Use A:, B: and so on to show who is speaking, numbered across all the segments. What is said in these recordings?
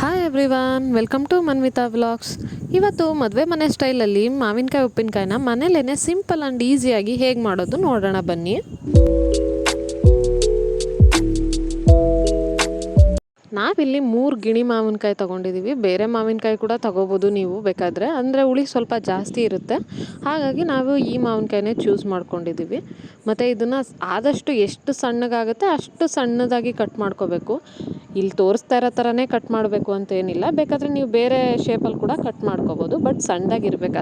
A: Hi everyone welcome to Manvitha vlogs ಇವತ್ತು ಮದುವೆ ಮನೆ ಸ್ಟೈಲಲ್ಲಿ ಮಾವಿನಕಾಯಿ, ಉಪ್ಪಿನಕಾಯಿನ ಮನೇಲೇ ಸಿಂಪಲ್ ಆ್ಯಂಡ್ ಈಸಿಯಾಗಿ ಹೇಗೆ ಮಾಡೋದು ನೋಡೋಣ ಬನ್ನಿ. ನಾವಿಲ್ಲಿ ಮೂರು ಗಿಣಿ ಮಾವಿನಕಾಯಿ ತೊಗೊಂಡಿದ್ದೀವಿ ಬೇರೆ ಮಾವಿನಕಾಯಿ ಕೂಡ ತೊಗೋಬೋದು ನೀವು ಬೇಕಾದರೆ. ಅಂದರೆ ಹುಳಿ ಸ್ವಲ್ಪ ಜಾಸ್ತಿ ಇರುತ್ತೆ. ಹಾಗಾಗಿ ನಾವು ಈ ಮಾವಿನಕಾಯಿನೇ ಚೂಸ್ ಮಾಡ್ಕೊಂಡಿದ್ದೀವಿ ಮತ್ತು ಇದನ್ನು ಆದಷ್ಟು ಎಷ್ಟು ಸಣ್ಣಗಾಗುತ್ತೆ ಅಷ್ಟು ಸಣ್ಣದಾಗಿ ಕಟ್ ಮಾಡ್ಕೋಬೇಕು. ಇಲ್ಲಿ ತೋರಿಸ್ತಾ ಇರೋ ಥರನೇ ಕಟ್ ಮಾಡಬೇಕು ಅಂತ ಏನಿಲ್ಲ. ಬೇಕಾದರೆ ನೀವು ಬೇರೆ ಶೇಪಲ್ಲಿ ಕೂಡ ಕಟ್ ಮಾಡ್ಕೋಬೋದು. ಬಟ್ ಸಣ್ಣದಾಗಿರ್ಬೇಕು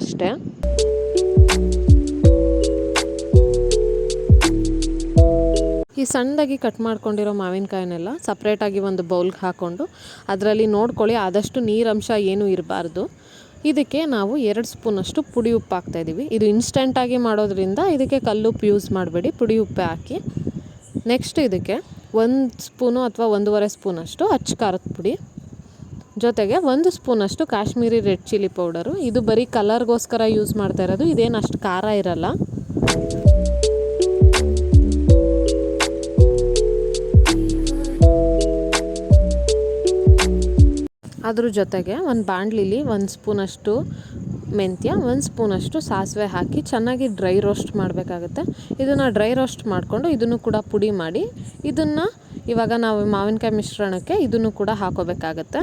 A: ಈ ಸಣ್ಣದಾಗಿ ಕಟ್ ಮಾಡ್ಕೊಂಡಿರೋ ಮಾವಿನಕಾಯಿನೆಲ್ಲ ಸಪ್ರೇಟಾಗಿ ಒಂದು ಬೌಲ್ಗೆ ಹಾಕ್ಕೊಂಡು ಅದರಲ್ಲಿ ನೋಡ್ಕೊಳ್ಳಿ, ಆದಷ್ಟು ನೀರಂಶ ಏನೂ ಇರಬಾರ್ದು. ಇದಕ್ಕೆ ನಾವು ಎರಡು ಸ್ಪೂನಷ್ಟು ಪುಡಿ ಉಪ್ಪು ಹಾಕ್ತಾಯಿದ್ದೀವಿ ಇದು ಇನ್ಸ್ಟೆಂಟಾಗಿ ಮಾಡೋದ್ರಿಂದ ಇದಕ್ಕೆ ಕಲ್ಲುಪ್ಪು ಯೂಸ್ ಮಾಡಬೇಡಿ, ಪುಡಿ ಉಪ್ಪೆ ಹಾಕಿ. ನೆಕ್ಸ್ಟ್ ಇದಕ್ಕೆ ಒಂದು ಸ್ಪೂನು ಅಥವಾ ಒಂದೂವರೆ ಸ್ಪೂನಷ್ಟು ಅಚ್ಚ ಖಾರದ ಪುಡಿ. ಜೊತೆಗೆ ಒಂದು ಸ್ಪೂನಷ್ಟು ಕಾಶ್ಮೀರಿ ರೆಡ್ ಚಿಲ್ಲಿ ಪೌಡರು. ಇದು ಬರೀ ಕಲರ್ಗೋಸ್ಕರ ಯೂಸ್ ಮಾಡ್ತಾ ಇರೋದು, ಇದೇನು ಅಷ್ಟು ಖಾರ ಇರಲ್ಲ. ಅದ್ರ ಜೊತೆಗೆ ಒಂದು ಬಾಣಲಿಲಿ ಒಂದು ಸ್ಪೂನಷ್ಟು ಮೆಂತ್ಯ, ಒಂದು ಸ್ಪೂನಷ್ಟು ಸಾಸಿವೆ ಹಾಕಿ ಚೆನ್ನಾಗಿ ಡ್ರೈ ರೋಸ್ಟ್ ಮಾಡಬೇಕಾಗುತ್ತೆ. ಇದನ್ನು ಡ್ರೈ ರೋಸ್ಟ್ ಮಾಡಿಕೊಂಡು ಇದನ್ನು ಕೂಡ ಪುಡಿ ಮಾಡಿ, ಇದನ್ನು ಇವಾಗ ನಾವು ಮಾವಿನಕಾಯಿ ಮಿಶ್ರಣಕ್ಕೆ ಇದನ್ನು ಕೂಡ ಹಾಕೋಬೇಕಾಗತ್ತೆ.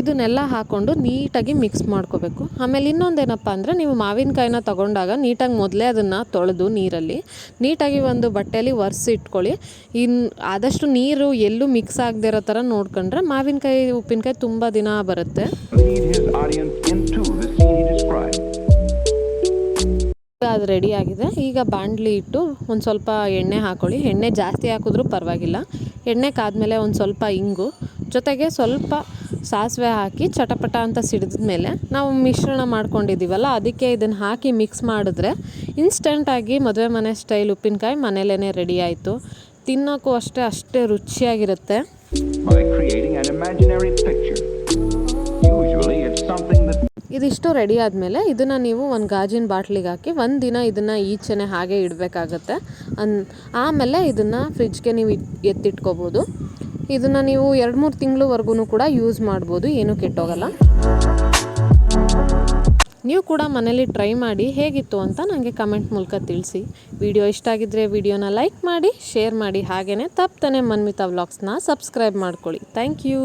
A: ಇದನ್ನೆಲ್ಲ ಹಾಕ್ಕೊಂಡು ನೀಟಾಗಿ ಮಿಕ್ಸ್ ಮಾಡ್ಕೋಬೇಕು. ಆಮೇಲೆ ಇನ್ನೊಂದೇನಪ್ಪ ಅಂದರೆ ನೀವು ಮಾವಿನಕಾಯಿನ ತಗೊಂಡಾಗ ನೀಟಾಗಿ ಮೊದಲೇ ಅದನ್ನು ತೊಳೆದು ನೀರಲ್ಲಿ ನೀಟಾಗಿ ಒಂದು ಬಟ್ಟೆಯಲ್ಲಿ ಒರೆಸಿ ಇಟ್ಕೊಳ್ಳಿ. ಇನ್ನು ಆದಷ್ಟು ನೀರು ಎಲ್ಲೂ ಮಿಕ್ಸ್ ಆಗದೆ ಇರೋ ಥರ ನೋಡ್ಕೊಂಡ್ರೆ ಮಾವಿನಕಾಯಿ ಉಪ್ಪಿನಕಾಯಿ ತುಂಬ ದಿನ ಬರುತ್ತೆ. ಅದು ರೆಡಿ ಆಗಿದೆ. ಈಗ ಬಾಣಲಿ ಇಟ್ಟು ಒಂದು ಸ್ವಲ್ಪ ಎಣ್ಣೆ ಹಾಕೊಳ್ಳಿ. ಎಣ್ಣೆ ಜಾಸ್ತಿ ಹಾಕಿದ್ರೂ ಪರವಾಗಿಲ್ಲ. ಎಣ್ಣೆ ಕಾದ್ಮೇಲೆ ಒಂದು ಸ್ವಲ್ಪ ಇಂಗು. ಜೊತೆಗೆ ಸ್ವಲ್ಪ ಸಾಸಿವೆ ಹಾಕಿ ಚಟಪಟ ಅಂತ ಸಿಡಿದ ಮೇಲೆ ನಾವು ಮಿಶ್ರಣ ಮಾಡ್ಕೊಂಡಿದ್ದೀವಲ್ಲ ಅದಕ್ಕೆ ಇದನ್ನು ಹಾಕಿ ಮಿಕ್ಸ್ ಮಾಡಿದ್ರೆ ಇನ್ಸ್ಟೆಂಟಾಗಿ ಮದುವೆ ಮನೆ ಸ್ಟೈಲ್ ಉಪ್ಪಿನಕಾಯಿ ಮನೇಲೇ ರೆಡಿ ಆಯಿತು. ತಿನ್ನೋಕ್ಕೂ ಅಷ್ಟೇ ಅಷ್ಟೇ ರುಚಿಯಾಗಿರುತ್ತೆ. ಇದಿಷ್ಟು ರೆಡಿ ಆದಮೇಲೆ ಇದನ್ನು ನೀವು ಒಂದು ಗಾಜಿನ ಬಾಟ್ಲಿಗೆ ಹಾಕಿ ಒಂದು ದಿನ ಇದನ್ನು ಈಚೆನೆ ಹಾಗೆ ಇಡಬೇಕಾಗತ್ತೆ. ಅನ್ ಆಮೇಲೆ ಇದನ್ನು ಫ್ರಿಜ್ಗೆ ನೀವು ಎತ್ತಿಟ್ಕೋಬೋದು. ಇದನ್ನು ನೀವು ಎರಡು ಮೂರು ತಿಂಗಳವರೆಗೂ ಕೂಡ ಯೂಸ್ ಮಾಡ್ಬೋದು, ಏನೂ ಕೆಟ್ಟೋಗಲ್ಲ. ನೀವು ಕೂಡ ಮನೇಲಿ ಟ್ರೈ ಮಾಡಿ ಹೇಗಿತ್ತು ಅಂತ ನನಗೆ ಕಮೆಂಟ್ ಮೂಲಕ ತಿಳಿಸಿ. ವಿಡಿಯೋ ಇಷ್ಟ ಆಗಿದ್ದರೆ ವಿಡಿಯೋನ ಲೈಕ್ ಮಾಡಿ ಶೇರ್ ಮಾಡಿ ಹಾಗೆಯೇ ತಪ್ಪದೇ ಮನ್ಮಿತಾ ವ್ಲಾಗ್ಸ್ನ ಸಬ್ಸ್ಕ್ರೈಬ್ ಮಾಡ್ಕೊಳ್ಳಿ. Thank you